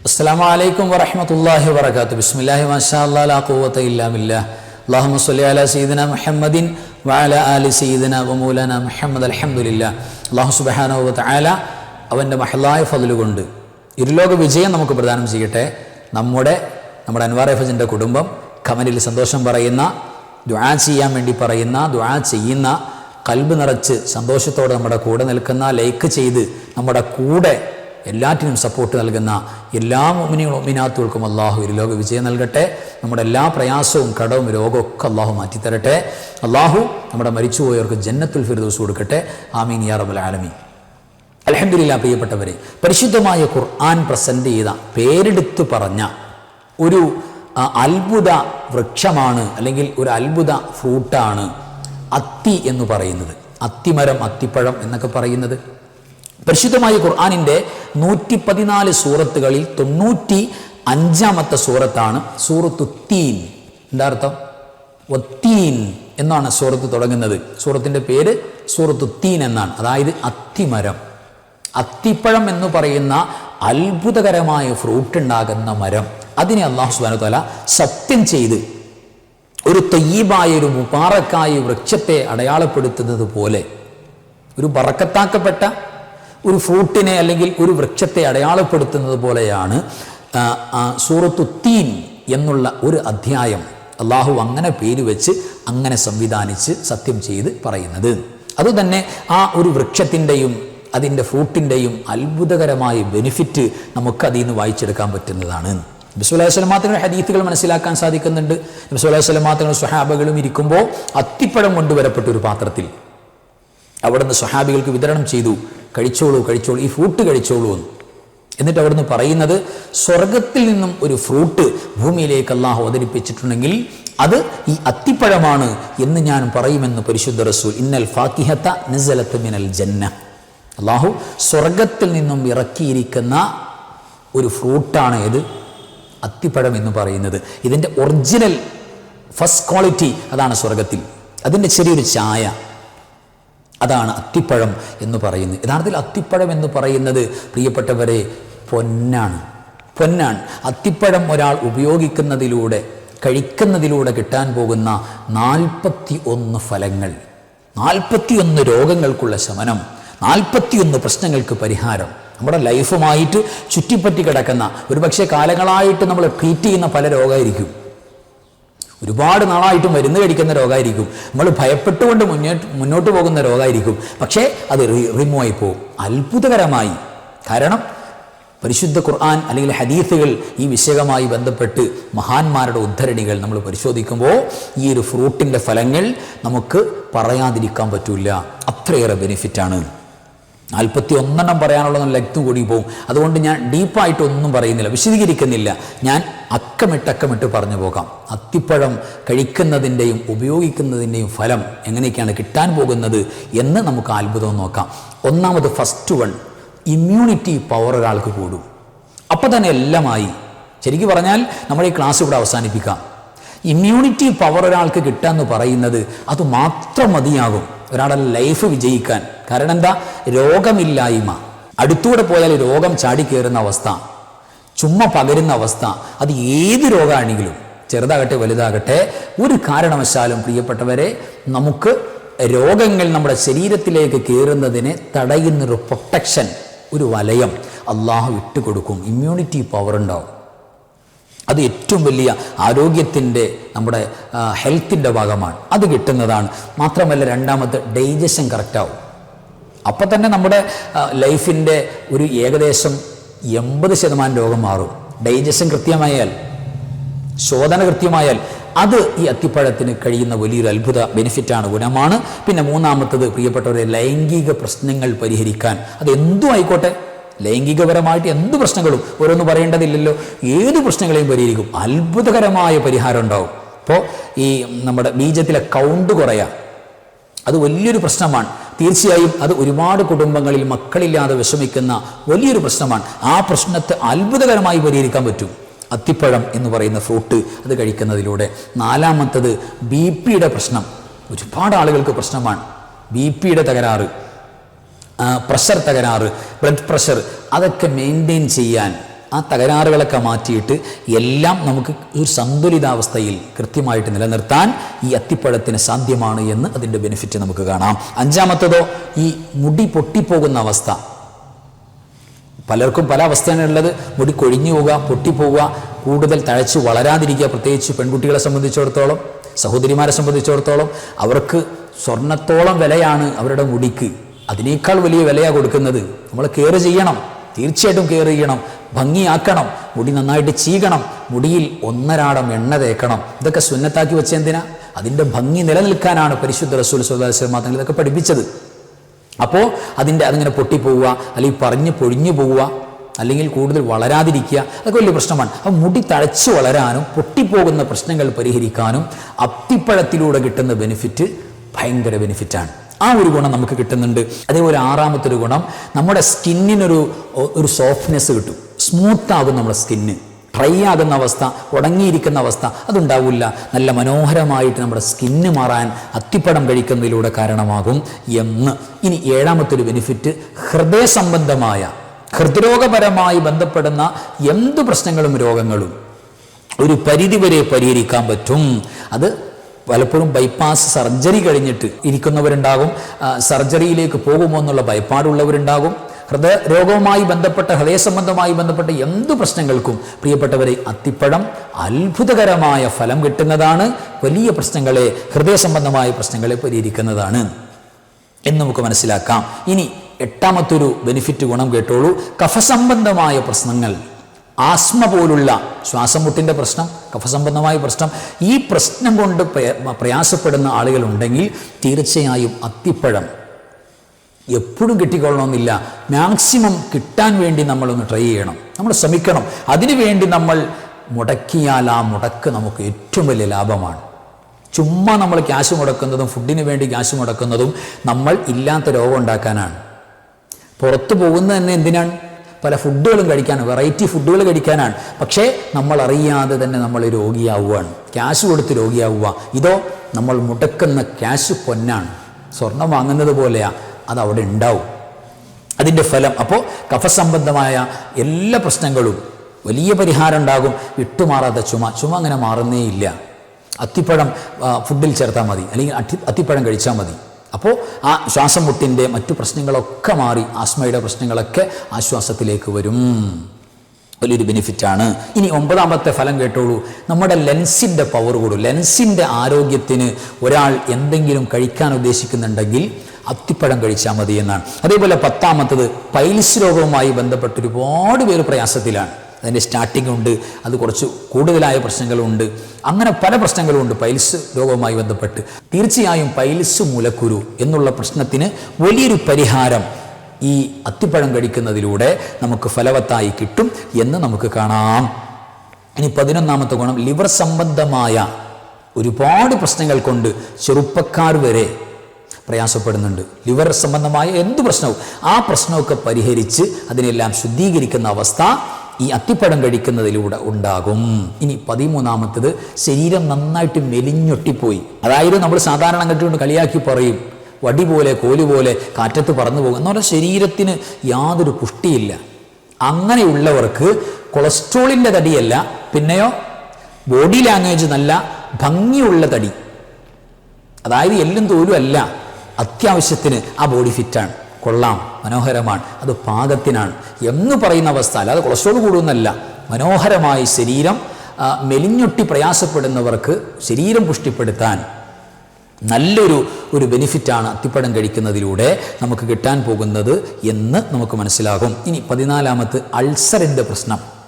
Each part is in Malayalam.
അസ്സാം വലൈക്കും വറഹമത്തല്ലാഹി വർക്കാത്തു ബിസ്മില്ലാഹി മാഷാ അല്ലാ ലാ ഖുവത ഇല്ലാ ബില്ലാഹ്. അല്ലാഹുമ്മ സ്വല്ലി അലാ സയ്യിദിന മുഹമ്മദിൻ വഅല ആലി സയ്യിദിന വമൂലന മുഹമ്മദ് അലഹമുല്ല അല്ലാഹു സുബ്ഹാനഹു ആല അവന്റെ മഹലായ ഫضل കൊണ്ട് ഇരുലോക വിജയം നമുക്ക് പ്രദാനം ചെയ്യട്ടെ. നമ്മുടെ നമ്മുടെ അൻവാർ എഫജിന്റെ കുടുംബം കമനിൽ സന്തോഷം പറയുന്ന ദ്വാ ചെയ്യാൻ വേണ്ടി പറയുന്ന ദ്വാ ചെയ്യുന്ന കൽബ് നിറച്ച് സന്തോഷത്തോടെ നമ്മുടെ കൂടെ നിൽക്കുന്ന ലൈക്ക് ചെയ്ത് നമ്മുടെ കൂടെ എല്ലാറ്റിനും സപ്പോർട്ട് നൽകുന്ന എല്ലാ മുമിനികളും മിനാത്തുകൾക്കും അള്ളാഹു ഒരു ലോക വിജയം നൽകട്ടെ. നമ്മുടെ എല്ലാ പ്രയാസവും കടവും രോഗവും ഒക്കെ അള്ളാഹു മാറ്റിത്തരട്ടെ. അള്ളാഹു നമ്മുടെ മരിച്ചുപോയവർക്ക് ജന്നത്തുൽ ഫിർദോസ് കൊടുക്കട്ടെ. ആമീൻ യാ റബുൽ ആലമീൻ. അലഹമില്ല പ്രിയപ്പെട്ടവരെ പരിശുദ്ധമായ ഖുർആൻ പ്രസന്റ് ചെയ്ത പേരെടുത്തു പറഞ്ഞ ഒരു അത്ഭുത വൃക്ഷമാണ് അല്ലെങ്കിൽ ഒരു അത്ഭുത ഫ്രൂട്ടാണ് അത്തി എന്ന് പറയുന്നത്. അത്തിമരം അത്തിപ്പഴം എന്നൊക്കെ പറയുന്നത്. പരിശുദ്ധമായ ഖുർആാനിന്റെ നൂറ്റി പതിനാല് സൂറത്തുകളിൽ തൊണ്ണൂറ്റി അഞ്ചാമത്തെ സൂറത്താണ് സൂറത്തു തീൻ. എന്താ അർത്ഥം? ഒത്തീൻ എന്നാണ് സൂറത്ത് തുടങ്ങുന്നത്. സൂറത്തിന്റെ പേര് സൂറത്തു തീൻ എന്നാണ്. അതായത് അത്തിമരം. അത്തിപ്പഴം എന്ന് പറയുന്ന അത്ഭുതകരമായ ഫ്രൂട്ട് ഉണ്ടാകുന്ന മരം. അതിനെ അള്ളാഹു സുബാന തല സത്യം ചെയ്ത് ഒരു തയ്യീബായ ഒരു മുബാറക്കായ വൃക്ഷത്തെ അടയാളപ്പെടുത്തുന്നത് പോലെ ഒരു ബറക്കത്താക്കപ്പെട്ട ഒരു ഫ്രൂട്ടിനെ അല്ലെങ്കിൽ ഒരു വൃക്ഷത്തെ അടയാളപ്പെടുത്തുന്നത് പോലെയാണ് സൂറത്തു തീൻ എന്നുള്ള ഒരു അധ്യായം അള്ളാഹു അങ്ങനെ പേര് വെച്ച് അങ്ങനെ സംവിധാനിച്ച് സത്യം ചെയ്ത് പറയുന്നത്. അതുതന്നെ ആ ഒരു വൃക്ഷത്തിന്റെയും അതിന്റെ ഫ്രൂട്ടിന്റെയും അത്ഭുതകരമായ ബെനിഫിറ്റ് നമുക്ക് അതിൽ നിന്ന് വായിച്ചെടുക്കാൻ പറ്റുന്നതാണ്. നബിസ്വല്ലാഹു സ്വലമാങ്ങളുടെ ഹദീത്തുകൾ മനസ്സിലാക്കാൻ സാധിക്കുന്നുണ്ട്. നബിസ്വല്ലാഹു സ്വഹാബകളും ഇരിക്കുമ്പോൾ അത്തിപ്പഴം കൊണ്ടുവരപ്പെട്ട ഒരു പാത്രത്തിൽ അവിടുന്ന് സ്വഹാബികൾക്ക് വിതരണം ചെയ്തു. കഴിച്ചോളൂ കഴിച്ചോളൂ. ഈ ഫ്രൂട്ട് കഴിച്ചോളൂ എന്ന്. എന്നിട്ട് അവിടുന്ന് പറയുന്നത് സ്വർഗത്തിൽ നിന്നും ഒരു ഫ്രൂട്ട് ഭൂമിയിലേക്ക് അള്ളാഹു അവതരിപ്പിച്ചിട്ടുണ്ടെങ്കിൽ അത് ഈ അത്തിപ്പഴമാണ് എന്ന് ഞാൻ പറയുമെന്ന് പരിശുദ്ധ റസൂൽ. ഇന്നൽ ഫാക്കിഹത്ത നിസലത്ത് മിനൽ ജന്ന. അള്ളാഹു സ്വർഗത്തിൽ നിന്നും ഇറക്കിയിരിക്കുന്ന ഒരു ഫ്രൂട്ടാണ് ഇത് അത്തിപ്പഴം എന്ന് പറയുന്നത്. ഇതിന്റെ ഒറിജിനൽ ഫസ്റ്റ് ക്വാളിറ്റി അതാണ് സ്വർഗത്തിൽ അതിന്റെ ചെറിയൊരു ചായ. അതാണ് അത്തിപ്പഴം എന്ന് പറയുന്നത്. യഥാർത്ഥത്തിൽ അത്തിപ്പഴം എന്ന് പറയുന്നത് പ്രിയപ്പെട്ടവരെ പൊന്നാണ്. പൊന്നാണ്. അത്തിപ്പഴം ഒരാൾ ഉപയോഗിക്കുന്നതിലൂടെ കഴിക്കുന്നതിലൂടെ കിട്ടാൻ പോകുന്ന നാൽപ്പത്തി ഒന്ന് ഫലങ്ങൾ നാൽപ്പത്തിയൊന്ന് രോഗങ്ങൾക്കുള്ള ശമനം നാൽപ്പത്തിയൊന്ന് പ്രശ്നങ്ങൾക്ക് പരിഹാരം. നമ്മുടെ ലൈഫുമായിട്ട് ചുറ്റിപ്പറ്റി കിടക്കുന്ന ഒരുപക്ഷെ കാലങ്ങളായിട്ട് നമ്മൾ ട്രീറ്റ് ചെയ്യുന്ന പല രോഗമായിരിക്കും ഒരുപാട് നാളായിട്ടും മരുന്ന് കഴിക്കുന്ന രോഗമായിരിക്കും നമ്മൾ ഭയപ്പെട്ടുകൊണ്ട് മുന്നോട്ട് മുന്നോട്ട് പോകുന്ന രോഗമായിരിക്കും പക്ഷേ അത് റിമൂവ് ആയി പോകും അത്ഭുതകരമായി. കാരണം പരിശുദ്ധ ഖുർആൻ അല്ലെങ്കിൽ ഹദീസുകൾ ഈ വിഷയവുമായി ബന്ധപ്പെട്ട് മഹാന്മാരുടെ ഉദ്ധരണികൾ നമ്മൾ പരിശോധിക്കുമ്പോൾ ഈ ഒരു ഫ്രൂട്ടിന്റെ ഫലങ്ങൾ നമുക്ക് പറയാതിരിക്കാൻ പറ്റില്ല അത്രയേറെ ബെനിഫിറ്റാണ്. നാൽപ്പത്തി ഒന്നെണ്ണം പറയാനുള്ള ലെങ്ത് കൂടി പോകും അതുകൊണ്ട് ഞാൻ ഡീപ്പായിട്ട് ഒന്നും പറയുന്നില്ല. വിശദീകരിക്കുന്നില്ല. ഞാൻ അക്കമിട്ട് അക്കമിട്ട് പറഞ്ഞു പോകാം. അത്തിപ്പഴം കഴിക്കുന്നതിന്റെയും ഉപയോഗിക്കുന്നതിന്റെയും ഫലം എങ്ങനെയൊക്കെയാണ് കിട്ടാൻ പോകുന്നത് എന്ന് നമുക്ക് അത്ഭുതം നോക്കാം. ഒന്നാമത് ഫസ്റ്റ് വൺ ഇമ്മ്യൂണിറ്റി പവർ ഒരാൾക്ക് കൂടും. അപ്പോൾ തന്നെ എല്ലാമായി. ശരിക്കും പറഞ്ഞാൽ നമ്മൾ ഈ ക്ലാസ് ഇവിടെ അവസാനിപ്പിക്കാം. ഇമ്മ്യൂണിറ്റി പവർ ഒരാൾക്ക് കിട്ടുക എന്ന് പറയുന്നത് അത് മാത്രം മതിയാകും ഒരാളുടെ ലൈഫ് വിജയിക്കാൻ. കാരണം എന്താ? രോഗമില്ലായ്മ. അടുത്തൂടെ പോയാൽ രോഗം ചാടിക്കേറുന്ന അവസ്ഥ. ചുമ്മാ പകരുന്ന അവസ്ഥ. അത് ഏത് രോഗമാണെങ്കിലും ചെറുതാകട്ടെ വലുതാകട്ടെ ഒരു കാരണവശാലും പ്രിയപ്പെട്ടവരെ നമുക്ക് രോഗങ്ങൾ നമ്മുടെ ശരീരത്തിലേക്ക് കയറുന്നതിനെ തടയുന്നൊരു പ്രൊട്ടക്ഷൻ ഒരു വലയം അള്ളാഹു ഇട്ടുകൊടുക്കും. ഇമ്മ്യൂണിറ്റി പവർ ഉണ്ടാവും. അത് ഏറ്റവും വലിയ ആരോഗ്യത്തിന്റെ നമ്മുടെ ഹെൽത്തിന്റെ ഭാഗമാണ്. അത് കിട്ടുന്നതാണ്. മാത്രമല്ല രണ്ടാമത്തെ ഡൈജഷൻ കറക്റ്റാവും അപ്പം തന്നെ നമ്മുടെ ലൈഫിന്റെ ഒരു ഏകദേശം എൺപത് ശതമാനം രോഗം മാറും. ഡൈജഷൻ കൃത്യമായാൽ ശോധന കൃത്യമായാൽ അത് ഈ അത്തിപ്പഴത്തിന് കഴിയുന്ന വലിയൊരു അത്ഭുത ബെനിഫിറ്റാണ് ഗുണമാണ്. പിന്നെ മൂന്നാമത്തത് പ്രിയപ്പെട്ടവരെ ലൈംഗിക പ്രശ്നങ്ങൾ പരിഹരിക്കാൻ. അത് എന്തും ആയിക്കോട്ടെ. ലൈംഗികപരമായിട്ട് എന്ത് പ്രശ്നങ്ങളും ഓരോന്ന് പറയേണ്ടതില്ലല്ലോ. ഏത് പ്രശ്നങ്ങളെയും പരിഹരിക്കും. അത്ഭുതകരമായ പരിഹാരം ഉണ്ടാവും. അപ്പോൾ ഈ നമ്മുടെ ബീജത്തിലെ കൗണ്ട് കുറയാം. അത് വലിയൊരു പ്രശ്നമാണ്. തീർച്ചയായും അത് ഒരുപാട് കുടുംബങ്ങളിൽ മക്കളില്ലാതെ വിഷമിക്കുന്ന വലിയൊരു പ്രശ്നമാണ്. ആ പ്രശ്നത്തെ അത്ഭുതകരമായി പരിഹരിക്കാൻ പറ്റും. അത്തിപ്പഴം എന്ന് പറയുന്ന ഫ്രൂട്ട് അത് കഴിക്കുന്നതിലൂടെ. നാലാമത്തത് ബി പിയുടെ പ്രശ്നം. ഒരുപാട് ആളുകൾക്ക് പ്രശ്നമാണ്. ബി പിയുടെ തകരാറ് പ്രഷർ തകരാറ് ബ്ലഡ് പ്രഷർ അതൊക്കെ മെയിന്റെയിൻ ചെയ്യാൻ ആ തകരാറുകളൊക്കെ മാറ്റിയിട്ട് എല്ലാം നമുക്ക് ഒരു സന്തുലിതാവസ്ഥയിൽ കൃത്യമായിട്ട് നിലനിർത്താൻ ഈ അത്തിപ്പഴത്തിന് സാധ്യമാണ് എന്ന് അതിന്റെ ബെനിഫിറ്റ് നമുക്ക് കാണാം. അഞ്ചാമത്തതോ ഈ മുടി പൊട്ടിപ്പോകുന്ന അവസ്ഥ. പലർക്കും പല അവസ്ഥയാണ് ഉള്ളത്. മുടി കൊഴിഞ്ഞു പോവുക പൊട്ടിപ്പോവുക കൂടുതൽ തഴച്ച് വളരാതിരിക്കുക പ്രത്യേകിച്ച് പെൺകുട്ടികളെ സംബന്ധിച്ചിടത്തോളം സഹോദരിമാരെ സംബന്ധിച്ചിടത്തോളം അവർക്ക് സ്വർണത്തോളം വിലയാണ് അവരുടെ മുടിക്ക്. അതിനേക്കാൾ വലിയ വിലയാണ് കൊടുക്കുന്നത്. നമ്മൾ കെയർ ചെയ്യണം. തീർച്ചയായിട്ടും കെയർ ചെയ്യണം. ഭംഗിയാക്കണം മുടി നന്നായിട്ട് ചീകണം മുടിയിൽ ഒന്നരാടം എണ്ണ തേക്കണം. ഇതൊക്കെ സുന്നത്താക്കി വെച്ച എന്തിനാ? അതിന്റെ ഭംഗി നിലനിൽക്കാനാണ് പരിശുദ്ധ റസൂൽ സുല്ലാസ്ലം തങ്ങൾ ഇതൊക്കെ പഠിപ്പിച്ചത്. അപ്പോൾ അതിന്റെ അതിങ്ങനെ പൊട്ടിപ്പോവുക അല്ലെങ്കിൽ പറഞ്ഞ് പൊഴിഞ്ഞു പോവുക അല്ലെങ്കിൽ കൂടുതൽ വളരാതിരിക്കുക അതൊക്കെ വലിയ പ്രശ്നമാണ്. അപ്പം മുടി തഴച്ച് വളരാനും പൊട്ടിപ്പോകുന്ന പ്രശ്നങ്ങൾ പരിഹരിക്കാനും അത്തിപ്പഴത്തിലൂടെ കിട്ടുന്ന ബെനിഫിറ്റ് ഭയങ്കര ബെനിഫിറ്റാണ്. ആ ഒരു ഗുണം നമുക്ക് കിട്ടുന്നുണ്ട്. അതേപോലെ ആറാമത്തെ ഒരു ഗുണം നമ്മുടെ സ്കിന്നിനൊരു ഒരു സോഫ്റ്റ്നെസ് കിട്ടും. സ്മൂത്ത് ആകും നമ്മുടെ സ്കിന്ന്. ഡ്രൈ ആകുന്ന അവസ്ഥ ഉടങ്ങിയിരിക്കുന്ന അവസ്ഥ അതുണ്ടാവില്ല. നല്ല മനോഹരമായിട്ട് നമ്മുടെ സ്കിന്ന് മാറാൻ അത്തിപ്പടം കഴിക്കുന്നതിലൂടെ കാരണമാകും എന്ന്. ഇനി ഏഴാമത്തെ ഒരു ബെനിഫിറ്റ് ഹൃദയ സംബന്ധമായ ഹൃദ്രോഗപരമായി ബന്ധപ്പെടുന്ന എന്ത് പ്രശ്നങ്ങളും രോഗങ്ങളും ഒരു പരിധിവരെ പരിഹരിക്കാൻ പറ്റും. അത് പലപ്പോഴും ബൈപ്പാസ് സർജറി കഴിഞ്ഞിട്ട് ഇരിക്കുന്നവരുണ്ടാകും. സർജറിയിലേക്ക് പോകുമോ എന്നുള്ള ഭയപ്പാടുള്ളവരുണ്ടാകും. ഹൃദയ രോഗവുമായി ബന്ധപ്പെട്ട ഹൃദയ സംബന്ധമായി ബന്ധപ്പെട്ട എന്ത് പ്രശ്നങ്ങൾക്കും പ്രിയപ്പെട്ടവരെ അത്തിപ്പഴം അത്ഭുതകരമായ ഫലം കിട്ടുന്നതാണ്. വലിയ പ്രശ്നങ്ങളെ ഹൃദയ സംബന്ധമായ പ്രശ്നങ്ങളെ പരിഹരിക്കുന്നതാണ്. എന്ന് നമുക്ക് മനസ്സിലാക്കാം. ഇനി എട്ടാമത്തൊരു ബെനിഫിറ്റ് ഗുണം കേട്ടോളൂ. കഫസംബന്ധമായ പ്രശ്നങ്ങൾ. ആസ്മ പോലുള്ള ശ്വാസമുട്ടിന്റെ പ്രശ്നം കഫസംബന്ധമായ പ്രശ്നം. ഈ പ്രശ്നം കൊണ്ട് പ്രയാസപ്പെടുന്ന ആളുകളുണ്ടെങ്കിൽ തീർച്ചയായും അത്തിപ്പഴം എപ്പോഴും കിട്ടിക്കൊള്ളണമെന്നില്ല. മാക്സിമം കിട്ടാൻ വേണ്ടി നമ്മളൊന്ന് ട്രൈ ചെയ്യണം. നമ്മൾ ശ്രമിക്കണം. അതിനുവേണ്ടി നമ്മൾ മുടക്കിയാൽ ആ മുടക്ക് നമുക്ക് ഏറ്റവും വലിയ ലാഭമാണ്. ചുമ്മാ നമ്മൾ ക്യാഷ് മുടക്കുന്നതും ഫുഡിന് വേണ്ടി ക്യാഷ് മുടക്കുന്നതും നമ്മൾ ഇല്ലാത്ത രോഗം ഉണ്ടാക്കാനാണ്. പുറത്തു പോകുന്നത് തന്നെ എന്തിനാണ്? പല ഫുഡുകളും കഴിക്കാനാണ്. വെറൈറ്റി ഫുഡുകൾ കഴിക്കാനാണ്. പക്ഷേ നമ്മൾ അറിയാതെ തന്നെ നമ്മൾ രോഗിയാവുകയാണ്. ക്യാഷ് കൊടുത്ത് രോഗിയാവുക. ഇതോ നമ്മൾ മുടക്കുന്ന ക്യാഷ് പൊന്നാണ്. സ്വർണം വാങ്ങുന്നത് പോലെയാ. അത് അവിടെ ഉണ്ടാവും. അതിന്റെ ഫലം അപ്പോൾ കഫസംബന്ധമായ എല്ലാ പ്രശ്നങ്ങളും വലിയ പരിഹാരം ഉണ്ടാകും. വിട്ടുമാറാത്ത ചുമ ചുമ അങ്ങനെ മാറുന്നേയില്ല. അത്തിപ്പഴം ഫുഡിൽ ചേർത്താൽ മതി. അല്ലെങ്കിൽ അട്ടി അത്തിപ്പഴം കഴിച്ചാൽ മതി. അപ്പോൾ ആ ശ്വാസം മുട്ടിന്റെ മറ്റു പ്രശ്നങ്ങളൊക്കെ മാറി ആസ്മയുടെ പ്രശ്നങ്ങളൊക്കെ ആശ്വാസത്തിലേക്ക് വരും. വലിയൊരു ബെനിഫിറ്റാണ് ഇനി ഒമ്പതാമത്തെ ഫലം കേട്ടോളൂ. നമ്മുടെ ലെൻസിന്റെ പവർ കൂടും. ലെൻസിന്റെ ആരോഗ്യത്തിന് ഒരാൾ എന്തെങ്കിലും കഴിക്കാൻ ഉദ്ദേശിക്കുന്നുണ്ടെങ്കിൽ അത്തിപ്പഴം കഴിച്ചാൽ മതി എന്നാണ്. അതേപോലെ പത്താമത്തത് പൈൽസ് രോഗവുമായി ബന്ധപ്പെട്ട് ഒരുപാട് പേര് പ്രയാസത്തിലാണ്. അതിന്റെ സ്റ്റാർട്ടിംഗ് ഉണ്ട് അത് കുറച്ച് കൂടുതലായ പ്രശ്നങ്ങളുണ്ട്. അങ്ങനെ പല പ്രശ്നങ്ങളുമുണ്ട് പൈൽസ് രോഗവുമായി ബന്ധപ്പെട്ട്. തീർച്ചയായും പൈൽസ് മൂലക്കുരു എന്നുള്ള പ്രശ്നത്തിന് വലിയൊരു പരിഹാരം ഈ അത്തിപ്പഴം കഴിക്കുന്നതിലൂടെ നമുക്ക് ഫലവത്തായി കിട്ടും എന്ന് നമുക്ക് കാണാം. ഇനി പതിനൊന്നാമത്തെ ഗുണം ലിവർ സംബന്ധമായ ഒരുപാട് പ്രശ്നങ്ങൾ കൊണ്ട് ചെറുപ്പക്കാർ വരെ പ്രയാസപ്പെടുന്നുണ്ട്. ലിവർ സംബന്ധമായ എന്ത് പ്രശ്നവും ആ പ്രശ്നമൊക്കെ പരിഹരിച്ച് അതിനെല്ലാം ശുദ്ധീകരിക്കുന്ന അവസ്ഥ ഈ അത്തിപ്പഴം കഴിക്കുന്നതിലൂടെ ഉണ്ടാകും. ഇനി പതിമൂന്നാമത്തത് ശരീരം നന്നായിട്ട് മെലിഞ്ഞൊട്ടിപ്പോയി. അതായത് നമ്മൾ സാധാരണ അങ്ങോട്ട് കളിയാക്കി പറയും വടി പോലെ കോലു പോലെ കാറ്റത്ത് പറന്നു പോകും. എന്ന് പറഞ്ഞാൽ ശരീരത്തിന് യാതൊരു പുഷ്ടിയില്ല. അങ്ങനെയുള്ളവർക്ക് കൊളസ്ട്രോളിന്റെ തടിയല്ല പിന്നെയോ ബോഡി ലാംഗ്വേജ് നല്ല ഭംഗിയുള്ള തടി. അതായത് എല്ലും തോലും അല്ല. അത്യാവശ്യത്തിന് ആ ബോഡി ഫിറ്റാണ് കൊള്ളാം മനോഹരമാണ് അത് പാകത്തിനാണ്. എന്ന് പറയുന്ന അവസ്ഥ അല്ലാതെ കൊളസ്ട്രോൾ കൂടുന്നല്ല മനോഹരമായി ശരീരം മെലിഞ്ഞൊട്ടി പ്രയാസപ്പെടുന്നവർക്ക് ശരീരം പുഷ്ടിപ്പെടുത്താൻ നല്ലൊരു ഒരു ബെനിഫിറ്റാണ് അത്തിപ്പഴം കഴിക്കുന്നതിലൂടെ നമുക്ക് കിട്ടാൻ പോകുന്നത് എന്ന് നമുക്ക് മനസ്സിലാകും. ഇനി പതിനാലാമത്ത് അൾസറിന്റെ പ്രശ്നം.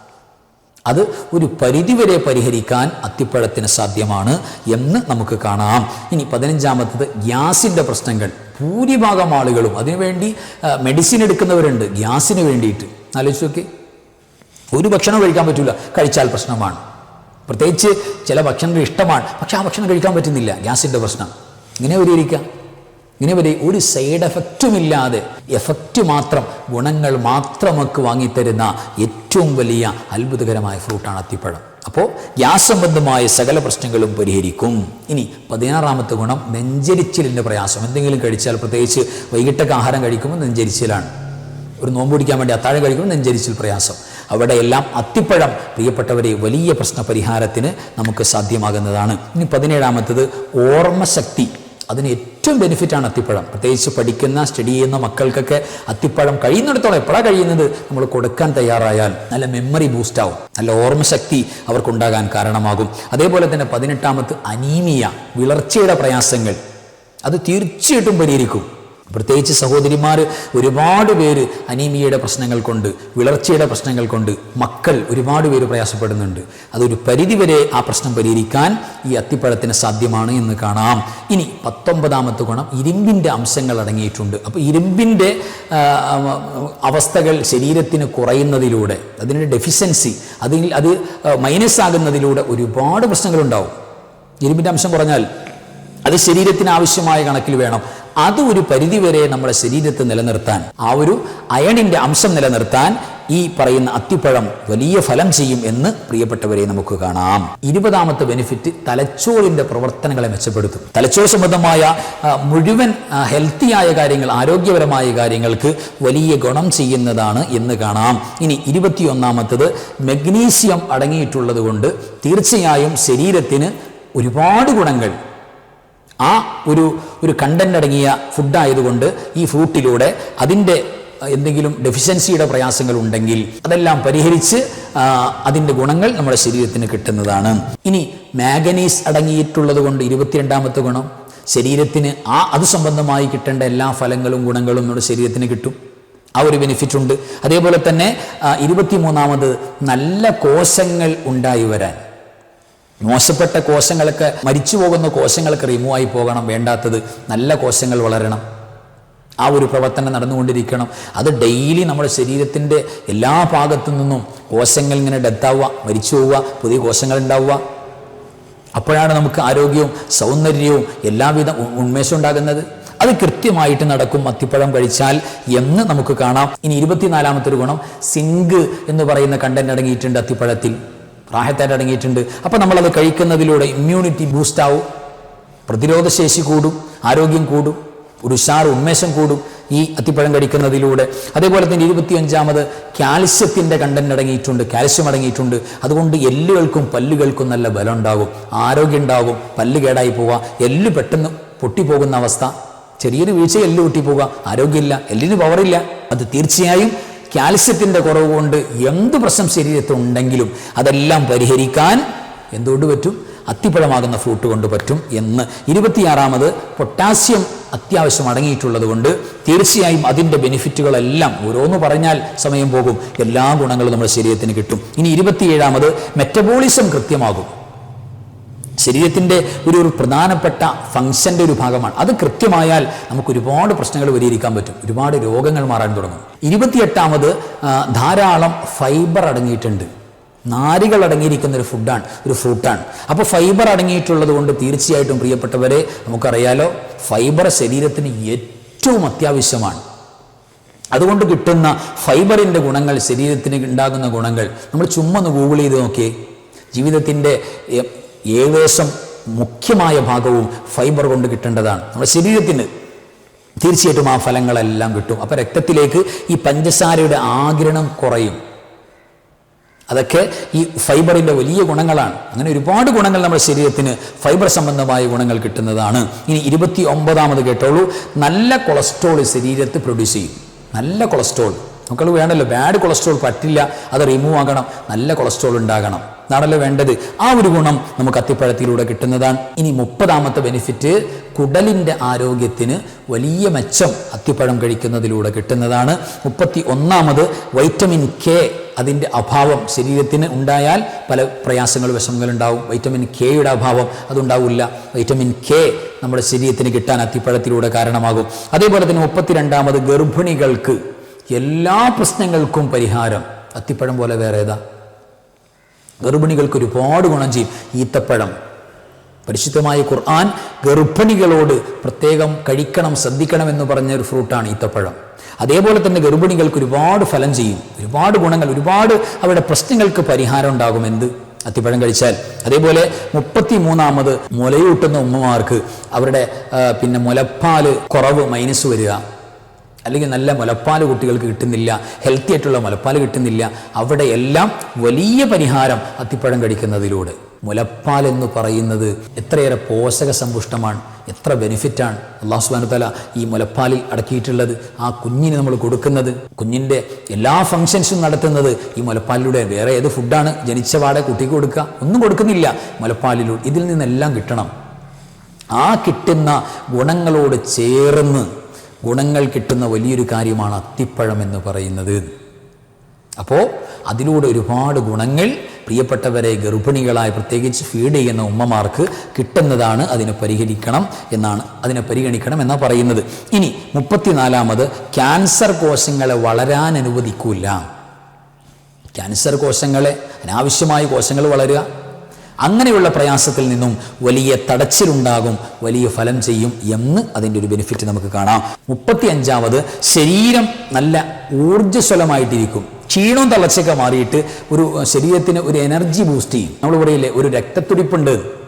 അത് ഒരു പരിധിവരെ പരിഹരിക്കാൻ അത്തിപ്പഴത്തിന് സാധ്യമാണ് എന്ന് നമുക്ക് കാണാം. ഇനി പതിനഞ്ചാമത്തത് ഗ്യാസിന്റെ പ്രശ്നങ്ങൾ. ഭൂരിഭാഗം ആളുകളും അതിനുവേണ്ടി മെഡിസിൻ എടുക്കുന്നവരുണ്ട് ഗ്യാസിന് വേണ്ടിയിട്ട്. ആലോചിച്ച് നോക്കി. ഒരു ഭക്ഷണം കഴിക്കാൻ പറ്റില്ല കഴിച്ചാൽ പ്രശ്നമാണ്. പ്രത്യേകിച്ച് ചില ഭക്ഷണങ്ങൾ ഇഷ്ടമാണ് പക്ഷെ ആ ഭക്ഷണം കഴിക്കാൻ പറ്റുന്നില്ല ഗ്യാസിന്റെ പ്രശ്നം. ഇങ്ങനെ പരിഹരിക്കാം ഇങ്ങനെ വരെ ഒരു സൈഡ് എഫക്റ്റും ഇല്ലാതെ എഫക്റ്റ് മാത്രം ഗുണങ്ങൾ മാത്രമൊക്കെ വാങ്ങിത്തരുന്ന ഏറ്റവും വലിയ അത്ഭുതകരമായ ഫ്രൂട്ടാണ് അത്തിപ്പഴം. അപ്പോൾ ഗ്യാസ് സംബന്ധമായ സകല പ്രശ്നങ്ങളും പരിഹരിക്കും. ഇനി പതിനാറാമത്തെ ഗുണം നെഞ്ചരിച്ചിലിന്റെ പ്രയാസം. എന്തെങ്കിലും കഴിച്ചാൽ പ്രത്യേകിച്ച് വൈകിട്ടൊക്കെ ആഹാരം കഴിക്കുമ്പോൾ നെഞ്ചരിച്ചിലാണ്. ഒരു നോമ്പ് പിടിക്കാൻ വേണ്ടി അത്താഴം കഴിക്കുമ്പോൾ നെഞ്ചരിച്ചിൽ പ്രയാസം. അവിടെയെല്ലാം അത്തിപ്പഴം പ്രിയപ്പെട്ടവരെ വലിയ പ്രശ്ന പരിഹാരത്തിന് നമുക്ക് സാധ്യമാകുന്നതാണ്. ഇനി പതിനേഴാമത്തത് ഓർമ്മശക്തി. അതിന് ഏറ്റവും ബെനിഫിറ്റാണ് അത്തിപ്പഴം. പ്രത്യേകിച്ച് പഠിക്കുന്ന സ്റ്റഡി ചെയ്യുന്ന മക്കൾക്കൊക്കെ അത്തിപ്പഴം കഴിയുന്നിടത്തോളം എപ്പോഴാ കഴിയുന്നത്? നമ്മൾ കൊടുക്കാൻ തയ്യാറായാൽ നല്ല മെമ്മറി ബൂസ്റ്റ് ആവും. നല്ല ഓർമ്മശക്തി അവർക്കുണ്ടാകാൻ കാരണമാകും. അതേപോലെ തന്നെ പതിനെട്ടാമത്ത് അനീമിയ വിളർച്ചയുടെ പ്രയാസങ്ങൾ. അത് തീർച്ചയായിട്ടും പരിഹരിക്കും. പ്രത്യേകിച്ച് സഹോദരിമാർ ഒരുപാട് പേര് അനീമിയയുടെ പ്രശ്നങ്ങൾ കൊണ്ട് വിളർച്ചയുടെ പ്രശ്നങ്ങൾ കൊണ്ട് മക്കൾ ഒരുപാട് പേര് പ്രയാസപ്പെടുന്നുണ്ട്. അതൊരു പരിധിവരെ ആ പ്രശ്നം പരിഹരിക്കാൻ ഈ അത്തിപ്പഴത്തിന് സാധ്യമാണ് എന്ന് കാണാം. ഇനി പത്തൊമ്പതാമത്തെ ഗുണം ഇരുമ്പിന്റെ അംശങ്ങൾ അടങ്ങിയിട്ടുണ്ട്. അപ്പോൾ ഇരുമ്പിന്റെ അവസ്ഥകൾ ശരീരത്തിന് കുറയുന്നതിലൂടെ അതിന്റെ ഡെഫിഷ്യൻസി അതിൽ അത് മൈനസ് ആകുന്നതിലൂടെ ഒരുപാട് പ്രശ്നങ്ങളുണ്ടാവും. ഇരുമ്പിന്റെ അംശം കുറഞ്ഞാൽ അത് ശരീരത്തിന് ആവശ്യമായ കണക്കിൽ വേണം. അത് ഒരു പരിധിവരെ നമ്മുടെ ശരീരത്തെ നിലനിർത്താൻ ആ ഒരു അയണിന്റെ അംശം നിലനിർത്താൻ ഈ പറയുന്ന അത്തിപ്പഴം വലിയ ഫലം ചെയ്യും എന്ന് പ്രിയപ്പെട്ടവരെ നമുക്ക് കാണാം. ഇരുപതാമത്തെ ബെനിഫിറ്റ് തലച്ചോറിന്റെ പ്രവർത്തനങ്ങളെ മെച്ചപ്പെടുത്തും. തലച്ചോർ സംബന്ധമായ മുഴുവൻ ഹെൽത്തിയായ കാര്യങ്ങൾ ആരോഗ്യപരമായ കാര്യങ്ങൾക്ക് വലിയ ഗുണം ചെയ്യുന്നതാണ് എന്ന് കാണാം. ഇനി ഇരുപത്തിയൊന്നാമത്തത് മെഗ്നീഷ്യം അടങ്ങിയിട്ടുള്ളത് കൊണ്ട് തീർച്ചയായും ശരീരത്തിന് ഒരുപാട് ഗുണങ്ങൾ ആ ഒരു ഒരു കണ്ടന്റ് അടങ്ങിയ ഫുഡായതുകൊണ്ട് ഈ ഫ്രൂട്ടിലൂടെ അതിന്റെ എന്തെങ്കിലും ഡെഫിഷ്യൻസിയുടെ പ്രയാസങ്ങൾ ഉണ്ടെങ്കിൽ അതെല്ലാം പരിഹരിച്ച് അതിന്റെ ഗുണങ്ങൾ നമ്മുടെ ശരീരത്തിന് കിട്ടുന്നതാണ്. ഇനി മാഗനീസ് അടങ്ങിയിട്ടുള്ളത് കൊണ്ട് ഇരുപത്തിരണ്ടാമത്തെ ഗുണം ശരീരത്തിന് ആ അത് സംബന്ധമായി കിട്ടേണ്ട എല്ലാ ഫലങ്ങളും ഗുണങ്ങളും നമ്മുടെ ശരീരത്തിന് കിട്ടും. ആ ഒരു ബെനിഫിറ്റ് ഉണ്ട്. അതേപോലെ തന്നെ ഇരുപത്തിമൂന്നാമത് നല്ല കോശങ്ങൾ ഉണ്ടായി വരാൻ. മോശപ്പെട്ട കോശങ്ങളൊക്കെ മരിച്ചു പോകുന്ന കോശങ്ങളൊക്കെ റിമൂവ് ആയി പോകണം. വേണ്ടാത്തത് നല്ല കോശങ്ങൾ വളരണം. ആ ഒരു പ്രവർത്തനം നടന്നുകൊണ്ടിരിക്കണം. അത് ഡെയിലി നമ്മുടെ ശരീരത്തിന്റെ എല്ലാ ഭാഗത്തു നിന്നും കോശങ്ങൾ ഇങ്ങനെ ഡെത്താവുക മരിച്ചു പോവുക പുതിയ കോശങ്ങൾ ഉണ്ടാവുക. അപ്പോഴാണ് നമുക്ക് ആരോഗ്യവും സൗന്ദര്യവും എല്ലാവിധ ഉന്മേഷം ഉണ്ടാകുന്നത്. അത് കൃത്യമായിട്ട് നടക്കും. മത്തിപ്പഴം കഴിച്ചാൽ എന്ന് നമുക്ക് കാണാം. ഇനി ഇരുപത്തിനാലാമത്തെ ഒരു ഗുണം സിങ്ക് എന്ന് പറയുന്ന കണ്ടന്റ് അടങ്ങിയിട്ടുണ്ട് അത്തിപ്പഴത്തിൽ. റാഹത്തായിട്ട് അടങ്ങിയിട്ടുണ്ട്. അപ്പോൾ നമ്മളത് കഴിക്കുന്നതിലൂടെ ഇമ്മ്യൂണിറ്റി ബൂസ്റ്റാവും പ്രതിരോധശേഷി കൂടും ആരോഗ്യം കൂടും ഒരു ഉഷാർ ഉന്മേഷം കൂടും ഈ അത്തിപ്പഴം കഴിക്കുന്നതിലൂടെ. അതേപോലെ തന്നെ ഇരുപത്തിയഞ്ചാമത് കാൽസ്യത്തിന്റെ കണ്ടന്റ് അടങ്ങിയിട്ടുണ്ട് കാൽസ്യം അടങ്ങിയിട്ടുണ്ട്. അതുകൊണ്ട് എല്ലുകൾക്കും പല്ലുകൾക്കും നല്ല ബലം ഉണ്ടാകും. ആരോഗ്യം ഉണ്ടാകും പല്ല് കേടായി പോവുക എല്ല് പെട്ടെന്ന് പൊട്ടിപ്പോകുന്ന അവസ്ഥ. ചെറിയൊരു വീഴ്ച എല്ല് പൊട്ടിപ്പോവുക ആരോഗ്യമില്ല എല്ലിന് പവറില്ല അത് തീർച്ചയായും കാൽസ്യത്തിന്റെ കുറവ് കൊണ്ട് എന്ത് പ്രശ്നം ശരീരത്തിൽ ഉണ്ടെങ്കിലും അതെല്ലാം പരിഹരിക്കാൻ എന്തുകൊണ്ട് പറ്റും? അത്തിപ്പഴമാകുന്ന ഫ്രൂട്ട് കൊണ്ട് പറ്റും എന്ന്. ഇരുപത്തിയാറാമത് പൊട്ടാസ്യം അത്യാവശ്യം അടങ്ങിയിട്ടുള്ളത് കൊണ്ട് തീർച്ചയായും അതിന്റെ ബെനിഫിറ്റുകളെല്ലാം ഓരോന്ന് പറഞ്ഞാൽ സമയം പോകും. എല്ലാ ഗുണങ്ങളും നമ്മുടെ ശരീരത്തിന് കിട്ടും. ഇനി ഇരുപത്തിയേഴാമത് മെറ്റബോളിസം കൃത്യമാകും. ശരീരത്തിന്റെ ഒരു ഒരു പ്രധാനപ്പെട്ട ഫംഗ്ഷന്റെ ഒരു ഭാഗമാണ്. അത് കൃത്യമായാൽ നമുക്ക് ഒരുപാട് പ്രശ്നങ്ങൾ പരിഹരിക്കാൻ പറ്റും. ഒരുപാട് രോഗങ്ങൾ മാറാൻ തുടങ്ങും. ഇരുപത്തിയെട്ടാമത് ധാരാളം ഫൈബർ അടങ്ങിയിട്ടുണ്ട്. നാരുകൾ അടങ്ങിയിരിക്കുന്ന ഒരു ഫുഡാണ് ഒരു ഫ്രൂട്ടാണ് അപ്പോൾ ഫൈബർ അടങ്ങിയിട്ടുള്ളത് കൊണ്ട് തീർച്ചയായിട്ടും പ്രിയപ്പെട്ടവരെ നമുക്കറിയാലോ ഫൈബർ ശരീരത്തിന് ഏറ്റവും അത്യാവശ്യമാണ്. അതുകൊണ്ട് കിട്ടുന്ന ഫൈബറിന്റെ ഗുണങ്ങൾ ശരീരത്തിന് ഉണ്ടാകുന്ന ഗുണങ്ങൾ നമ്മൾ ചുമ്മാ ഒന്ന് ഗൂഗിൾ ചെയ്ത് നോക്കിയേ. ജീവിതത്തിന്റെ ഏകദേശം മുഖ്യമായ ഭാഗവും ഫൈബർ കൊണ്ട് കിട്ടേണ്ടതാണ്. നമ്മുടെ ശരീരത്തിന് തീർച്ചയായിട്ടും ആ ഫലങ്ങളെല്ലാം കിട്ടും. അപ്പോൾ രക്തത്തിലേക്ക് ഈ പഞ്ചസാരയുടെ ആകിരണം കുറയും. അതൊക്കെ ഈ ഫൈബറിന്റെ വലിയ ഗുണങ്ങളാണ്. അങ്ങനെ ഒരുപാട് ഗുണങ്ങൾ നമ്മുടെ ശരീരത്തിന് ഫൈബർ സംബന്ധമായ ഗുണങ്ങൾ കിട്ടുന്നതാണ്. ഇനി ഇരുപത്തി ഒമ്പതാമത് കേട്ടോളൂ. നല്ല കൊളസ്ട്രോൾ ശരീരത്ത് പ്രൊഡ്യൂസ് ചെയ്യും. നല്ല കൊളസ്ട്രോൾ. നമുക്ക് വേണമല്ലോ. ബാഡ് കൊളസ്ട്രോൾ പറ്റില്ല അത് റിമൂവ് ആകണം നല്ല കൊളസ്ട്രോൾ ഉണ്ടാകണം. അതാണല്ലോ വേണ്ടത്. ആ ഒരു ഗുണം നമുക്ക് അത്തിപ്പഴത്തിലൂടെ കിട്ടുന്നതാണ്. ഇനി മുപ്പതാമത്തെ ബെനിഫിറ്റ് കുടലിന്റെ ആരോഗ്യത്തിന് വലിയ മെച്ചം അത്തിപ്പഴം കഴിക്കുന്നതിലൂടെ കിട്ടുന്നതാണ്. മുപ്പത്തി ഒന്നാമത് വൈറ്റമിൻ കെ അതിന്റെ അഭാവം ശരീരത്തിന് ഉണ്ടായാൽ പല പ്രയാസങ്ങൾ വിഷമങ്ങളുണ്ടാവും വൈറ്റമിൻ കെയുടെ അഭാവം അതുണ്ടാവില്ല. വൈറ്റമിൻ കെ നമ്മുടെ ശരീരത്തിന് കിട്ടാൻ അത്തിപ്പഴത്തിലൂടെ കാരണമാകും. അതേപോലെ തന്നെ മുപ്പത്തിരണ്ടാമത് ഗർഭിണികൾക്ക് എല്ലാ പ്രശ്നങ്ങൾക്കും പരിഹാരം. അത്തിപ്പഴം പോലെ വേറെ ഏതാ? ഗർഭിണികൾക്ക് ഒരുപാട് ഗുണം ചെയ്യും. ഈത്തപ്പഴം. പരിശുദ്ധമായ ഖുർആൻ ഗർഭിണികളോട് പ്രത്യേകം കഴിക്കണം ശ്രദ്ധിക്കണം എന്ന് പറഞ്ഞ ഒരു ഫ്രൂട്ടാണ് ഈത്തപ്പഴം. അതേപോലെ തന്നെ ഗർഭിണികൾക്ക് ഒരുപാട് ഫലം ചെയ്യും. ഒരുപാട് ഗുണങ്ങൾ ഒരുപാട് അവരുടെ പ്രശ്നങ്ങൾക്ക് പരിഹാരം ഉണ്ടാകും. എന്ത്? അത്തിപ്പഴം കഴിച്ചാൽ. അതേപോലെ മുപ്പത്തി മൂന്നാമത് മുലയൂട്ടുന്ന ഉമ്മമാർക്ക് അവരുടെ പിന്നെ മുലപ്പാൽ കുറവ് മൈനസ് വരിക. അല്ലെങ്കിൽ നല്ല മുലപ്പാൽ കുട്ടികൾക്ക് കിട്ടുന്നില്ല ഹെൽത്തി ആയിട്ടുള്ള മുലപ്പാൽ കിട്ടുന്നില്ല അവിടെയെല്ലാം വലിയ പരിഹാരം അത്തിപ്പഴം കഴിക്കുന്നതിലൂടെ മുലപ്പാൽ എന്ന് പറയുന്നത് എത്രയേറെ പോഷക സമ്പുഷ്ടമാണ് എത്ര ബെനിഫിറ്റാണ് അള്ളാഹു സുബാൻ തല ഈ മുലപ്പാലിൽ അടക്കിയിട്ടുള്ളത് ആ കുഞ്ഞിന് നമ്മൾ കൊടുക്കുന്നത്. കുഞ്ഞിന്റെ എല്ലാ ഫങ്ഷൻസും നടത്തുന്നത് ഈ മുലപ്പാലിലൂടെ. വേറെ ഏത് ഫുഡാണ് ജനിച്ച പാടെ കുട്ടിക്ക് കൊടുക്കുക? ഒന്നും കൊടുക്കുന്നില്ല. മുലപ്പാലിലൂടെ ഇതിൽ നിന്നെല്ലാം കിട്ടണം. ആ കിട്ടുന്ന ഗുണങ്ങളോട് ചേർന്ന് ഗുണങ്ങൾ കിട്ടുന്ന വലിയൊരു കാര്യമാണ് അത്തിപ്പഴം എന്ന് പറയുന്നത്. അപ്പോൾ അതിലൂടെ ഒരുപാട് ഗുണങ്ങൾ പ്രിയപ്പെട്ടവരെ ഗർഭിണികളായി പ്രത്യേകിച്ച് ഫീഡ് ചെയ്യുന്ന ഉമ്മമാർക്ക് കിട്ടുന്നതാണ് അതിനെ പരിഹരിക്കണം എന്നാണ് അതിനെ പരിഗണിക്കണം എന്നാണ് പറയുന്നത്. ഇനി മുപ്പത്തിനാലാമത് ക്യാൻസർ കോശങ്ങളെ വളരാൻ അനുവദിക്കൂല. ക്യാൻസർ കോശങ്ങളെ അനാവശ്യമായ കോശങ്ങൾ വളരുക. അങ്ങനെയുള്ള പ്രയാസത്തിൽ നിന്നും വലിയ തടച്ചിലുണ്ടാകും വലിയ ഫലം ചെയ്യും എന്ന് അതിന്റെ ഒരു ബെനിഫിറ്റ് നമുക്ക് കാണാം. മുപ്പത്തി അഞ്ചാമത് ശരീരം നല്ല ഊർജസ്വലമായിട്ടിരിക്കും. ക്ഷീണവും തളർച്ചയൊക്കെ മാറിയിട്ട് ഒരു ശരീരത്തിന് ഒരു എനർജി ബൂസ്റ്റ് ചെയ്യും. നമ്മൾ പറയില്ലേ ഒരു രക്തത്തുടിപ്പുണ്ട്.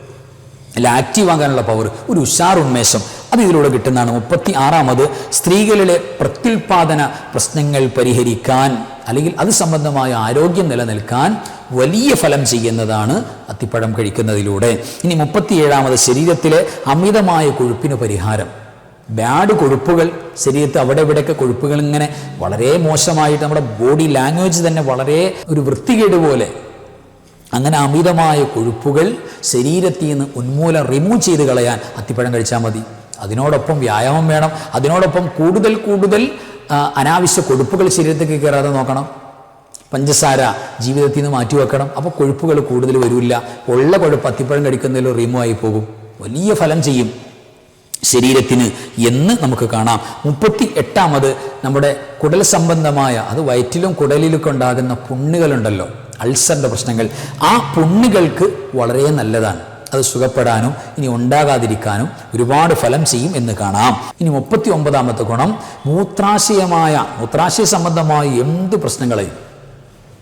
അല്ല ആക്റ്റീവ് ആകാനുള്ള പവർ ഒരു ഉഷാർ ഉന്മേഷം അത് ഇതിലൂടെ കിട്ടുന്നതാണ്. മുപ്പത്തി ആറാമത് സ്ത്രീകളിലെ പ്രത്യുൽപാദന പ്രശ്നങ്ങൾ പരിഹരിക്കാൻ അല്ലെങ്കിൽ അത് സംബന്ധമായ ആരോഗ്യം നിലനിൽക്കാൻ വലിയ ഫലം ചെയ്യുന്നതാണ് അത്തിപ്പഴം കഴിക്കുന്നതിലൂടെ. ഇനി മുപ്പത്തിയേഴാമത് ശരീരത്തിലെ അമിതമായ കൊഴുപ്പിന് പരിഹാരം. ബാഡ് കൊഴുപ്പുകൾ ശരീരത്തിൽ അവിടെ ഇവിടെയൊക്കെ കൊഴുപ്പുകൾ ഇങ്ങനെ വളരെ മോശമായിട്ട് നമ്മുടെ ബോഡി ലാംഗ്വേജ് തന്നെ വളരെ ഒരു വൃത്തികേട് പോലെ. അങ്ങനെ അമിതമായ കൊഴുപ്പുകൾ ശരീരത്തിൽ നിന്ന് ഉന്മൂലം റിമൂവ് ചെയ്ത് കളയാൻ അത്തിപ്പഴം കഴിച്ചാൽ മതി. അതിനോടൊപ്പം വ്യായാമം വേണം. അതിനോടൊപ്പം കൂടുതൽ കൂടുതൽ അനാവശ്യ കൊഴുപ്പുകൾ ശരീരത്തേക്ക് കയറാതെ നോക്കണം. പഞ്ചസാര ജീവിതത്തിൽ നിന്ന് മാറ്റി വെക്കണം. അപ്പോൾ കൊഴുപ്പുകൾ കൂടുതൽ വരില്ല. ഉള്ള കൊഴുപ്പ് അത്തിപ്പഴം കഴിക്കുന്നതിൽ റിമൂവ് ആയി പോകും. വലിയ ഫലം ചെയ്യും ശരീരത്തിന് എന്ന് നമുക്ക് കാണാം. മുപ്പത്തി എട്ടാമത് നമ്മുടെ കുടൽ സംബന്ധമായ അത് വയറ്റിലും കുടലിലൊക്കെ ഉണ്ടാകുന്ന പുണ്ണുകളുണ്ടല്ലോ. അൾസറിന്റെ പ്രശ്നങ്ങൾ. ആ പുണ്ണുകൾക്ക് വളരെ നല്ലതാണ്. അത് സുഖപ്പെടാനും ഇനി ഉണ്ടാകാതിരിക്കാനും ഒരുപാട് ഫലം ചെയ്യും എന്ന് കാണാം. ഇനി മുപ്പത്തി ഒമ്പതാമത്തെ ഗുണം മൂത്രാശയമായ മൂത്രാശയ സംബന്ധമായ എന്ത് പ്രശ്നങ്ങളെയും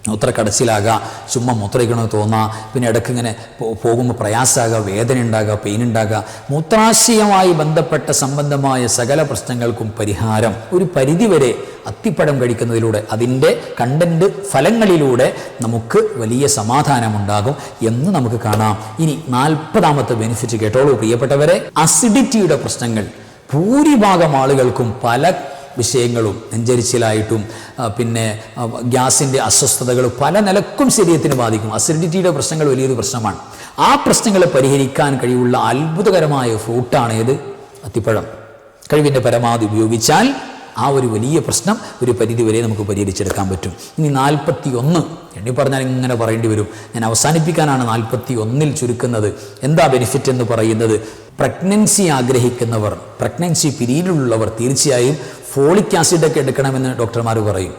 മൂത്രക്കടച്ചിലാകുക ചുമ്മാ മൂത്രയ്ക്കണമെന്ന് തോന്നുക പിന്നെ ഇടയ്ക്ക് ഇങ്ങനെ പോകുമ്പോൾ പ്രയാസമാകുക വേദന ഉണ്ടാകുക പെയിൻ ഉണ്ടാകുക മൂത്രാശയവുമായി ബന്ധപ്പെട്ട സംബന്ധമായ സകല പ്രശ്നങ്ങൾക്കും പരിഹാരം ഒരു പരിധിവരെ അത്തിപ്പഴം കഴിക്കുന്നതിലൂടെ അതിന്റെ കണ്ടന്റ് ഫലങ്ങളിലൂടെ നമുക്ക് വലിയ സമാധാനമുണ്ടാകും എന്ന് നമുക്ക് കാണാം. ഇനി നാൽപ്പതാമത്തെ ബെനിഫിറ്റ് കേട്ടോളൂ പ്രിയപ്പെട്ടവരെ. അസിഡിറ്റിയുടെ പ്രശ്നങ്ങൾ ഭൂരിഭാഗം ആളുകൾക്കും പല വിഷയങ്ങളും നെഞ്ചരിച്ചിലായിട്ടും പിന്നെ ഗ്യാസിന്റെ അസ്വസ്ഥതകൾ പല നിലക്കും ശരീരത്തിന് ബാധിക്കും. അസിഡിറ്റിയുടെ പ്രശ്നങ്ങൾ വലിയൊരു പ്രശ്നമാണ്. ആ പ്രശ്നങ്ങളെ പരിഹരിക്കാൻ കഴിവുള്ള അത്ഭുതകരമായ ഫ്രൂട്ടാണ് ഏത് അത്തിപ്പഴം. കഴിവിന്റെ പരമാവധി ഉപയോഗിച്ചാൽ ആ ഒരു വലിയ പ്രശ്നം ഒരു പരിധി വരെ നമുക്ക് പരിഹരിച്ചെടുക്കാൻ പറ്റും. ഇനി നാൽപ്പത്തി ഒന്ന് എണ്ണി പറഞ്ഞാൽ ഇങ്ങനെ പറയേണ്ടി വരും. ഞാൻ അവസാനിപ്പിക്കാനാണ് നാൽപ്പത്തി ഒന്നിൽ ചുരുക്കുന്നത്. എന്താ ബെനിഫിറ്റ് എന്ന് പറയുന്നത്? പ്രഗ്നൻസി ആഗ്രഹിക്കുന്നവർ പ്രഗ്നൻസി പിരീഡിലുള്ളവർ തീർച്ചയായും ഫോളിക് ആസിഡ് ഒക്കെ എടുക്കണമെന്ന് ഡോക്ടർമാർ പറയും.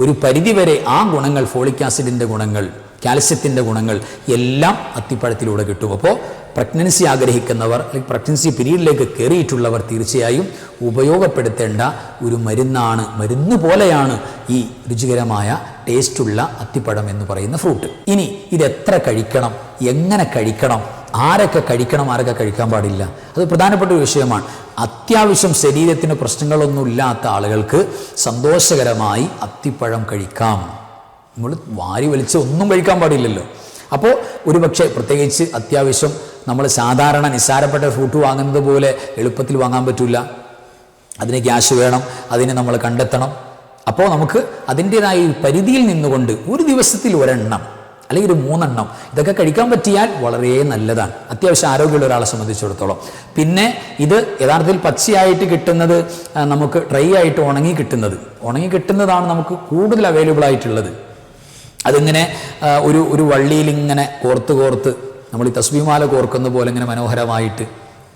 ഒരു പരിധിവരെ ആ ഗുണങ്ങൾ ഫോളിക് ആസിഡിന്റെ ഗുണങ്ങൾ കാൽസ്യത്തിന്റെ ഗുണങ്ങൾ എല്ലാം അത്തിപ്പഴത്തിലൂടെ കിട്ടും. അപ്പോൾ പ്രഗ്നൻസി ആഗ്രഹിക്കുന്നവർ അല്ലെങ്കിൽ പ്രഗ്നൻസി പിരീഡിലേക്ക് കയറിയിട്ടുള്ളവർ തീർച്ചയായും ഉപയോഗപ്പെടുത്തേണ്ട ഒരു മരുന്നാണ്. മരുന്ന് പോലെയാണ് ഈ രുചികരമായ ടേസ്റ്റുള്ള അത്തിപ്പഴം എന്ന് പറയുന്ന ഫ്രൂട്ട് ഇനി ഇത് എത്ര കഴിക്കണം? എങ്ങനെ കഴിക്കണം? ആരൊക്കെ കഴിക്കണം? ആരൊക്കെ കഴിക്കാൻ പാടില്ല? അത് പ്രധാനപ്പെട്ട ഒരു വിഷയമാണ്. അത്യാവശ്യം ശരീരത്തിന് പ്രശ്നങ്ങളൊന്നുമില്ലാത്ത ആളുകൾക്ക് സന്തോഷകരമായി അത്തിപ്പഴം കഴിക്കാം. നമ്മൾ വാരി വലിച്ച് ഒന്നും കഴിക്കാൻ പാടില്ലല്ലോ. അപ്പോൾ ഒരുപക്ഷെ പ്രത്യേകിച്ച് അത്യാവശ്യം നമ്മൾ സാധാരണ നിസ്സാരപ്പെട്ട ഫ്രൂട്ട് വാങ്ങുന്നത് പോലെ എളുപ്പത്തിൽ വാങ്ങാൻ പറ്റില്ല അതിന് ക്യാഷ് വേണം അതിനെ നമ്മൾ കണ്ടെത്തണം. അപ്പോൾ നമുക്ക് അതിന്റെതായ പരിധിയിൽ നിന്നുകൊണ്ട് ഒരു ദിവസത്തിൽ ഒരെണ്ണം അല്ലെങ്കിൽ ഒരു മൂന്നെണ്ണം ഇതൊക്കെ കഴിക്കാൻ പറ്റിയാൽ വളരെ നല്ലതാണ്. അത്യാവശ്യം ആരോഗ്യമുള്ള ഒരാളെ സംബന്ധിച്ചിടത്തോളം. പിന്നെ ഇത് യഥാർത്ഥത്തിൽ പച്ചയായിട്ട് കിട്ടുന്നത് നമുക്ക് ഡ്രൈ ആയിട്ട് ഉണങ്ങി കിട്ടുന്നത്. ഉണങ്ങി കിട്ടുന്നതാണ് നമുക്ക് കൂടുതൽ അവൈലബിൾ ആയിട്ടുള്ളത്. അതിങ്ങനെ ഒരു ഒരു വള്ളിയിൽ ഇങ്ങനെ കോർത്ത് കോർത്ത് നമ്മൾ ഈ തസ്ബിമാല കോർക്കുന്ന പോലെ ഇങ്ങനെ മനോഹരമായിട്ട്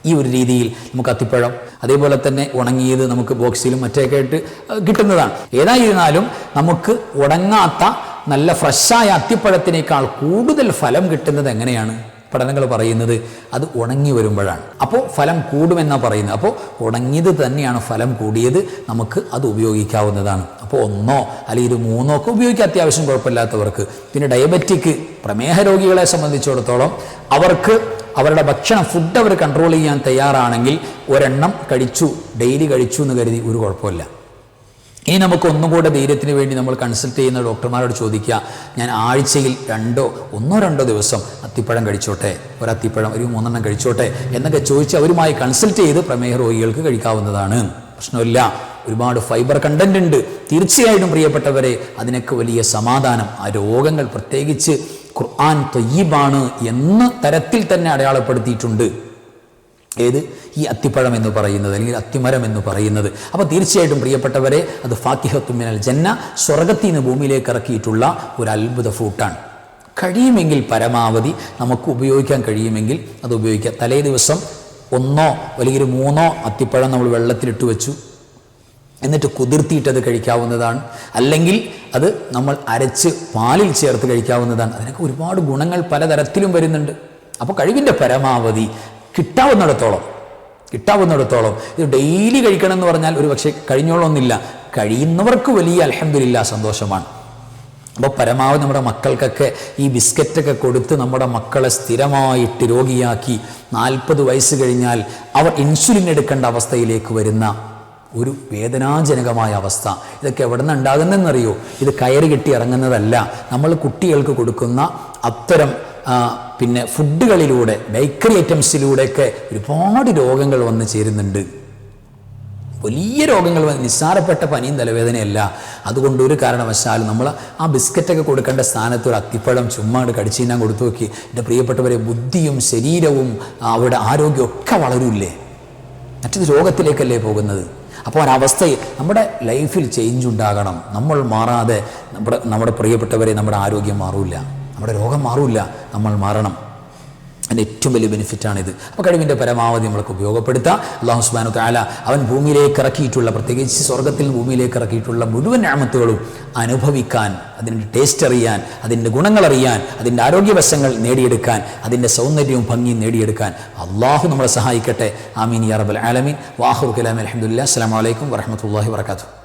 ഈ ഒരു രീതിയിൽ നമുക്ക് അത്തിപ്പഴം അതേപോലെ തന്നെ ഉണങ്ങിയത് നമുക്ക് ബോക്സിലും മറ്റൊക്കെ ആയിട്ട് കിട്ടുന്നതാണ്. ഏതായിരുന്നാലും നമുക്ക് ഉണങ്ങാത്ത നല്ല ഫ്രഷായ അത്തിപ്പഴത്തിനേക്കാൾ കൂടുതൽ ഫലം കിട്ടുന്നത് എങ്ങനെയാണ്? പഠനങ്ങൾ പറയുന്നത് അത് ഉണങ്ങി വരുമ്പോഴാണ്. അപ്പോൾ ഫലം കൂടുമെന്നാണ് പറയുന്നത്. അപ്പോൾ ഉണങ്ങിയത് തന്നെയാണ് ഫലം കൂടിയത്. നമുക്ക് അത് ഉപയോഗിക്കാവുന്നതാണ്. അപ്പോൾ ഒന്നോ അല്ലെങ്കിൽ ഒരു മൂന്നോ ഒക്കെ ഉപയോഗിക്കുക അത്യാവശ്യം കുഴപ്പമില്ലാത്തവർക്ക്. പിന്നെ ഡയബറ്റിക് പ്രമേഹ രോഗികളെ സംബന്ധിച്ചിടത്തോളം അവർക്ക് അവരുടെ ഭക്ഷണം ഫുഡ് അവർ കൺട്രോൾ ചെയ്യാൻ തയ്യാറാണെങ്കിൽ ഒരെണ്ണം കഴിച്ചു ഡെയിലി കഴിച്ചു എന്ന് കരുതി ഒരു കുഴപ്പമില്ല. ഇനി നമുക്ക് ഒന്നും കൂടെ ധൈര്യത്തിന് വേണ്ടി നമ്മൾ കൺസൾട്ട് ചെയ്യുന്ന ഡോക്ടർമാരോട് ചോദിക്കുക ഞാൻ ആഴ്ചയിൽ രണ്ടോ ഒന്നോ രണ്ടോ ദിവസം അത്തിപ്പഴം കഴിച്ചോട്ടെ ഒരു അത്തിപ്പഴം ഒരു മൂന്നെണ്ണം കഴിച്ചോട്ടെ എന്നൊക്കെ ചോദിച്ച് അവരുമായി കൺസൾട്ട് ചെയ്ത് പ്രമേഹ രോഗികൾക്ക് കഴിക്കാവുന്നതാണ്. പ്രശ്നമില്ല. ഒരുപാട് ഫൈബർ കണ്ടന്റ് ഉണ്ട്. തീർച്ചയായിട്ടും പ്രിയപ്പെട്ടവരെ അതിനൊക്കെ വലിയ സമാധാനം. ആ രോഗങ്ങൾ പ്രത്യേകിച്ച് ഖുർആൻ തൊയ്യബാണ് എന്ന തരത്തിൽ തന്നെ അടയാളപ്പെടുത്തിയിട്ടുണ്ട്. ഏത്? ഈ അത്തിപ്പഴം എന്ന് പറയുന്നത് അല്ലെങ്കിൽ അത്തിമരം എന്ന് പറയുന്നത്. അപ്പോൾ തീർച്ചയായിട്ടും പ്രിയപ്പെട്ടവരെ അത് ഫാത്തിഹത്തുമിനൽ ജന്ന സ്വർഗത്തിൽ നിന്ന് ഭൂമിയിലേക്ക് ഇറക്കിയിട്ടുള്ള ഒരു അത്ഭുത ഫ്രൂട്ടാണ്. കഴിയുമെങ്കിൽ പരമാവധി നമുക്ക് ഉപയോഗിക്കാൻ കഴിയുമെങ്കിൽ അത് ഉപയോഗിക്കാം. തലേ ദിവസം ഒന്നോ അല്ലെങ്കിൽ മൂന്നോ അത്തിപ്പഴം നമ്മൾ വെള്ളത്തിലിട്ട് വെച്ചു. എന്നിട്ട് കുതിർത്തിയിട്ടത് കഴിക്കാവുന്നതാണ്. അല്ലെങ്കിൽ അത് നമ്മൾ അരച്ച് പാലിൽ ചേർത്ത് കഴിക്കാവുന്നതാണ്. അതിനൊക്കെ ഒരുപാട് ഗുണങ്ങൾ പലതരത്തിലും വരുന്നുണ്ട്. അപ്പോൾ കഴിവിന്റെ പരമാവധി കിട്ടാവുന്നിടത്തോളം കിട്ടാവുന്നിടത്തോളം. ഇത് ഡെയിലി കഴിക്കണം എന്ന് പറഞ്ഞാൽ ഒരു പക്ഷേ കഴിഞ്ഞോളൊന്നില്ല. കഴിയുന്നവർക്ക് വലിയ അലഹമില്ല സന്തോഷമാണ്. അപ്പോൾ പരമാവധി നമ്മുടെ മക്കൾക്കൊക്കെ ഈ ബിസ്ക്കറ്റൊക്കെ കൊടുത്ത് നമ്മുടെ മക്കളെ സ്ഥിരമായിട്ട് രോഗിയാക്കി നാൽപ്പത് വയസ്സ് കഴിഞ്ഞാൽ അവർ ഇൻസുലിൻ എടുക്കേണ്ട അവസ്ഥയിലേക്ക് വരുന്ന ഒരു വേദനാജനകമായ അവസ്ഥ. ഇതൊക്കെ എവിടെ നിന്ന് ഉണ്ടാകുന്നതെന്നറിയോ? ഇത് കയറി കെട്ടി ഇറങ്ങുന്നതല്ല. നമ്മൾ കുട്ടികൾക്ക് കൊടുക്കുന്ന അത്തരം പിന്നെ ഫുഡുകളിലൂടെ ബേക്കറി ഐറ്റംസിലൂടെയൊക്കെ ഒരുപാട് രോഗങ്ങൾ വന്ന് ചേരുന്നുണ്ട്. വലിയ രോഗങ്ങൾ നിസ്സാരപ്പെട്ട പനിയും തലവേദനയല്ല. അതുകൊണ്ട് ഒരു കാരണവശാലും നമ്മൾ ആ ബിസ്ക്കറ്റൊക്കെ കൊടുക്കേണ്ട സ്ഥാനത്ത് ഒരു അത്തിപ്പഴം ചുമ്മാ അങ്ങട് കടിച്ചു തിന്നാൻ കൊടുത്തു നോക്കി. എന്റെ പ്രിയപ്പെട്ടവരെ ബുദ്ധിയും ശരീരവും അവരുടെ ആരോഗ്യവും ഒക്കെ വളരൂല്ലേ? മറ്റൊരു രോഗത്തിലേക്കല്ലേ പോകുന്നത്? അപ്പോൾ ഒരവസ്ഥ നമ്മുടെ ലൈഫിൽ ചേഞ്ച് ഉണ്ടാകണം. നമ്മൾ മാറാതെ നമ്മുടെ നമ്മുടെ പ്രിയപ്പെട്ടവരെ നമ്മുടെ ആരോഗ്യം മാറൂല. നമ്മുടെ രോഗം മാറില്ല നമ്മൾ മാറണം. അതിന്റെ ഏറ്റവും വലിയ ബെനിഫിറ്റാണിത് അപ്പോൾ കഴിവിന്റെ പരമാവധി നമ്മൾക്ക് ഉപയോഗപ്പെടുത്താം. അള്ളാഹു സുബാനു താല അവൻ ഭൂമിയിലേക്ക് ഇറക്കിയിട്ടുള്ള പ്രത്യേകിച്ച് സ്വർഗത്തിൽ ഭൂമിയിലേക്ക് ഇറക്കിയിട്ടുള്ള മുഴുവൻ ഞാമത്തുകളും അനുഭവിക്കാൻ അതിന്റെ ടേസ്റ്റ് അറിയാൻ അതിന്റെ ഗുണങ്ങൾ അറിയാൻ അതിന്റെ ആരോഗ്യവശങ്ങൾ നേടിയെടുക്കാൻ അതിന്റെ സൗന്ദര്യവും ഭംഗിയും നേടിയെടുക്കാൻ അള്ളാഹു നമ്മളെ സഹായിക്കട്ടെ. ആമീൻ യാ ആലമീൻ. വാഹു കലാം അലഹമുല്ല അസ്സാം വലൈക്കും വരഹമുല്ലാ വർക്കാത്തു